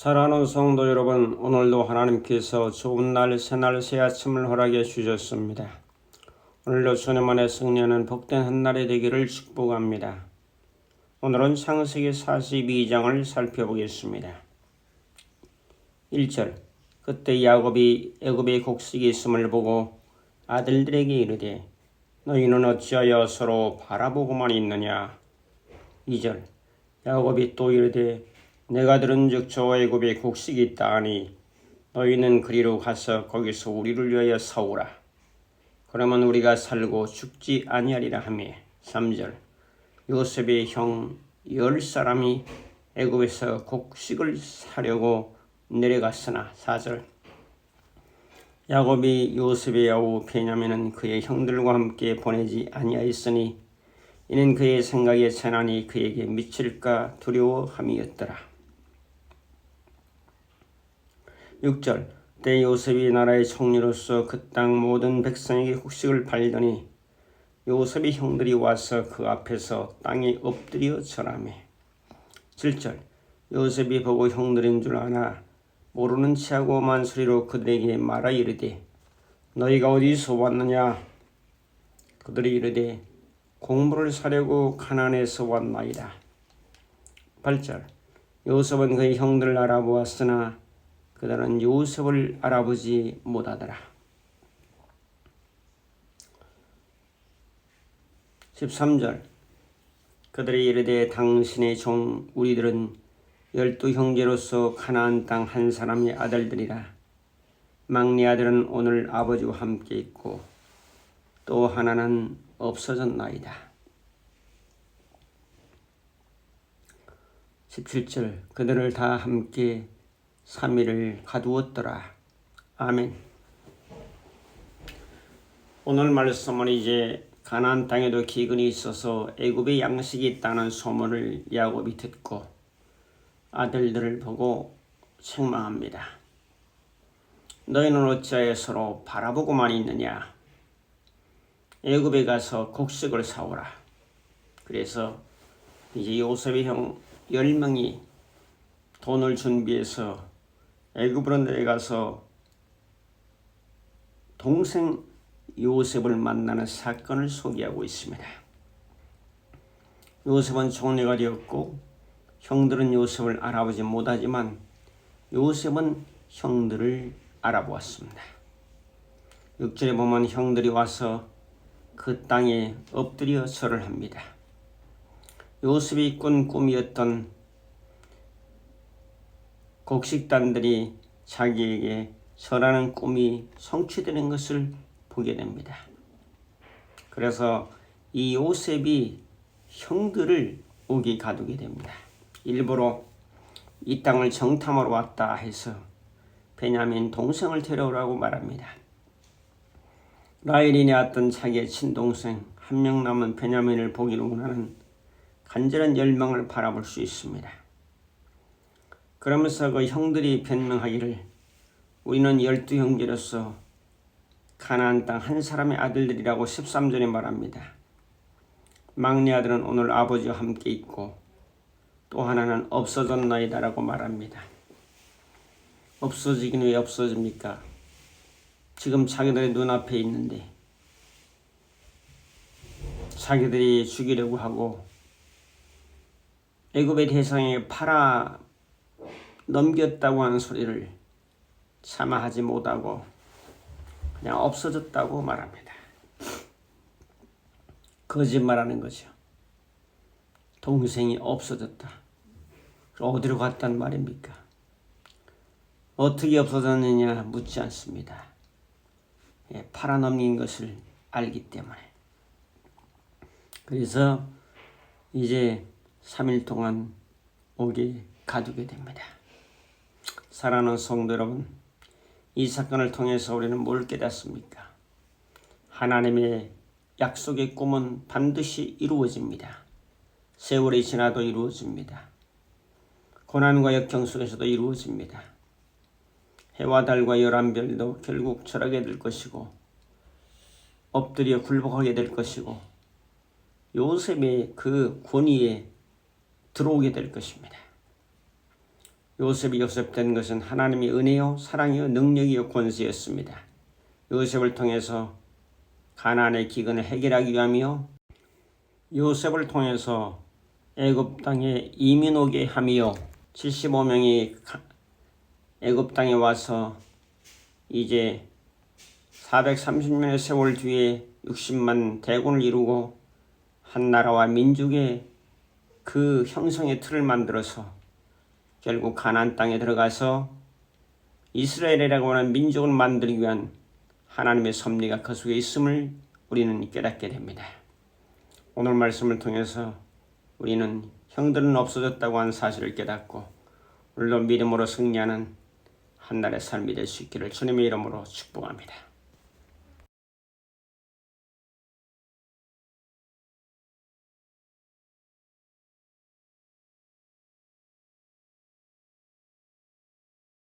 사랑하는 성도 여러분, 오늘도 하나님께서 좋은 날, 새날, 새 아침을 허락해 주셨습니다. 오늘도 주님만의 승리하는 복된 한 날이 되기를 축복합니다. 오늘은 창세기 42장을 살펴보겠습니다. 1절 그때 야곱이 애굽에 곡식이 있음을 보고 아들들에게 이르되 너희는 어찌하여 서로 바라보고만 있느냐 2절 야곱이 또 이르되 내가 들은즉 저 애굽에 곡식이 있다 하니 너희는 그리로 가서 거기서 우리를 위하여 사오라. 그러면 우리가 살고 죽지 아니하리라 하며 3절 요셉의 형 열 사람이 애굽에서 곡식을 사려고 내려갔으나 4절 야곱이 요셉의 아우 베냐민은 그의 형들과 함께 보내지 아니하였으니 이는 그의 생각에 재난이 그에게 미칠까 두려워함이었더라. 6절 때 요셉이 나라의 총리로서 그 땅 모든 백성에게 곡식을 팔더니 요셉의 형들이 와서 그 앞에서 땅에 엎드려 절하며 7절 요셉이 보고 형들인 줄 아나? 모르는 체하고 만소리로 그들에게 말하 이르되 너희가 어디서 왔느냐 그들이 이르되 공부를 사려고 가난에서 왔나이다. 8절 요셉은 그의 형들을 알아보았으나 그들은 요셉을 알아보지 못하더라. 13절 그들이 이르되 당신의 종 우리들은 열두 형제로서 가나안 땅 한 사람의 아들들이라 막내 아들은 오늘 아버지와 함께 있고 또 하나는 없어졌나이다. 17절 그들을 다 함께 3일을 가두었더라. 아멘. 오늘 말씀은 이제 가나안 땅에도 기근이 있어서 애굽에 양식이 있다는 소문을 야곱이 듣고 아들들을 보고 책망합니다. 너희는 어찌하여 서로 바라보고만 있느냐? 애굽에 가서 곡식을 사오라. 그래서 이제 요셉의 형 10명이 돈을 준비해서 애굽으로 내려가서 동생 요셉을 만나는 사건을 소개하고 있습니다. 요셉은 총리가 되었고 형들은 요셉을 알아보지 못하지만 요셉은 형들을 알아보았습니다. 6절에 보면 형들이 와서 그 땅에 엎드려 절을 합니다. 요셉이 꾼 꿈이었던 곡식단들이 자기에게 절하는 꿈이 성취되는 것을 보게 됩니다. 그래서 이 요셉이 형들을 오기 가두게 됩니다. 일부러 이 땅을 정탐하러 왔다 해서 베냐민 동생을 데려오라고 말합니다. 라헬이 낳았던 자기의 친동생 한 명 남은 베냐민을 보기를 원하는 간절한 열망을 바라볼 수 있습니다. 그러면서 그 형들이 변명하기를 우리는 열두 형제로서 가나안 땅 한 사람의 아들들이라고 13절에 말합니다. 막내 아들은 오늘 아버지와 함께 있고 또 하나는 없어졌나이다라고 말합니다. 없어지긴 왜 없어집니까? 지금 자기들의 눈앞에 있는데 자기들이 죽이려고 하고 애굽의 대상에 팔아 넘겼다고 하는 소리를 참아 하지 못하고 그냥 없어졌다고 말합니다. 거짓말하는 거죠. 동생이 없어졌다. 어디로 갔단 말입니까? 어떻게 없어졌느냐 묻지 않습니다. 예, 팔아넘긴 것을 알기 때문에. 그래서 이제 3일 동안 옥에 가두게 됩니다. 사랑하는 성도 여러분, 이 사건을 통해서 우리는 뭘 깨닫습니까? 하나님의 약속의 꿈은 반드시 이루어집니다. 세월이 지나도 이루어집니다. 고난과 역경 속에서도 이루어집니다. 해와 달과 열한 별도 결국 절하게 될 것이고 엎드려 굴복하게 될 것이고 요셉의 그 권위에 들어오게 될 것입니다. 요셉이 요셉된 것은 하나님의 은혜요 사랑이요 능력이요 권세였습니다. 요셉을 통해서 가나안의 기근을 해결하기 위함이요 요셉을 통해서 애굽 땅에 이민 오게 함이요 75명이 애굽 땅에 와서 이제 430년의 세월 뒤에 60만 대군을 이루고 한 나라와 민족의 그 형성의 틀을 만들어서 결국 가나안 땅에 들어가서 이스라엘이라고 하는 민족을 만들기 위한 하나님의 섭리가 그 속에 있음을 우리는 깨닫게 됩니다. 오늘 말씀을 통해서 우리는 형들은 없어졌다고 하는 사실을 깨닫고 물론 믿음으로 승리하는 한날의 삶이 될 수 있기를 주님의 이름으로 축복합니다.